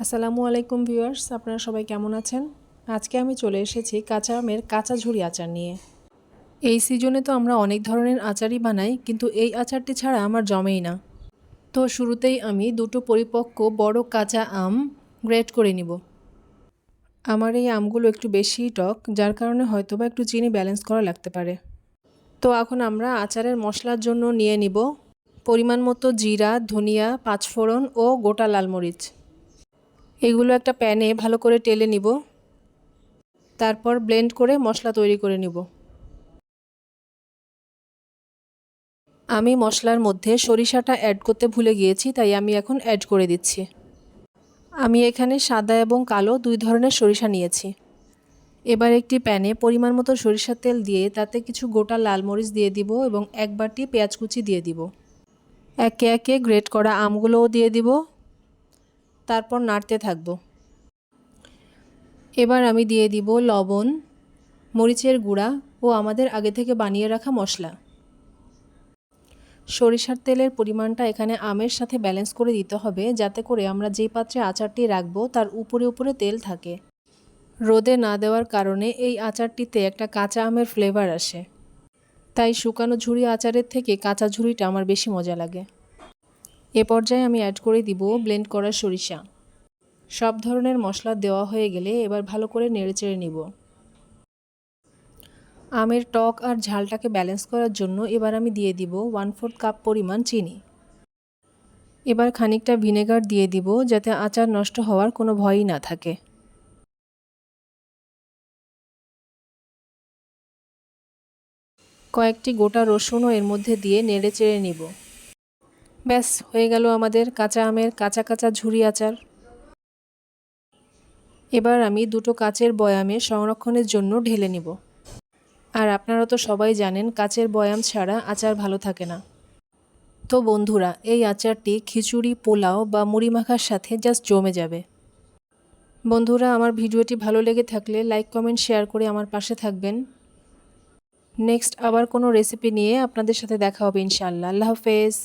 আসসালামু আলাইকুম ভিউয়ার্স, আপনারা সবাই কেমন আছেন? আজকে আমি চলে এসেছি কাঁচা আমের কাঁচা ঝুড়ি আচার নিয়ে। এই সিজনে তো আমরা অনেক ধরনের আচারই বানাই, কিন্তু এই আচারটি ছাড়া আমার জমেই না। তো শুরুতেই আমি দুটো পরিপক্ক বড় কাঁচা আম গ্রেট করে নিব। আমার এই আমগুলো একটু বেশিই টক, যার কারণে হয়তোবা একটু চিনি ব্যালেন্স করা লাগতে পারে। তো এখন আমরা আচারের মশলার জন্য নিয়ে নিব পরিমাণ মতো জিরা, ধনিয়া, পাঁচফোড়ন ও গোটা লাল মরিচ। এগুলো একটা প্যানে ভালো করে টেলে নিব। তারপর ব্লেন্ড করে মশলা তৈরি করে নিব। আমি মশলার মধ্যে সরিষাটা অ্যাড করতে ভুলে গিয়েছি, তাই আমি এখন অ্যাড করে দিচ্ছি। আমি এখানে সাদা এবং কালো দুই ধরনের সরিষা নিয়েছি। এবার একটি প্যানে পরিমাণ মতো সরিষার তেল দিয়ে তাতে কিছু গোটা লাল মরিচ দিয়ে দিব এবং এক বাটি পেঁয়াজ কুচি দিয়ে দিব। একে একে গ্রেট করা আমগুলোও দিয়ে দিব। তারপর নাড়তে থাকব। এবার আমি দিয়ে দিব লবণ, মরিচের গুঁড়া ও আমাদের আগে থেকে বানিয়ে রাখা মশলা। সরিষার তেলের পরিমাণটা এখানে আমের সাথে ব্যালেন্স করে দিতে হবে, যাতে করে আমরা যে পাত্রে আচারটি রাখব তার উপরে উপরে তেল থাকে। রোদে না দেওয়ার কারণে এই আচারটিতে একটা কাঁচা আমের ফ্লেভার আসে। তাই শুকানো ঝুড়ি আচারের থেকে কাঁচা ঝুড়িটা আমার বেশি মজা লাগে। এ পর্যায়ে আমি অ্যাড করে দিব ব্লেন্ড করা সরিষা। সব ধরনের মশলা দেওয়া হয়ে গেলে এবার ভালো করে নেড়েচেড়ে নিব। আমের টক আর ঝালটাকে ব্যালেন্স করার জন্য এবার আমি দিয়ে দিব ওয়ান ফোর্থ কাপ পরিমাণ চিনি। এবার খানিকটা ভিনেগার দিয়ে দিব যাতে আচার নষ্ট হওয়ার কোনো ভয়ই না থাকে। কয়েকটি গোটা রসুনও এর মধ্যে দিয়ে নেড়ে চেড়ে নিব। ব্যাস, হয়ে গেল আমাদের কাঁচা আমের কাঁচা কাঁচা ঝুরি আচার। এবার আমি দুটো কাচের বয়ামে সংরক্ষণের জন্য ঢেলে নিব। আর আপনারা তো সবাই জানেন, কাচের বয়াম ছাড়া আচার ভালো থাকে না। তো বন্ধুরা, এই আচারটি খিচুড়ি, পোলাও বা মুড়ি মাখার সাথে জাস্ট জমে যাবে। বন্ধুরা, আমার ভিডিওটি ভালো লেগে থাকলে লাইক কমেন্ট শেয়ার করে আমার পাশে থাকবেন। নেক্সট আবার কোনো রেসিপি নিয়ে আপনাদের সাথে দেখা হবে ইনশাআল্লাহ। আল্লাহ হাফেজ।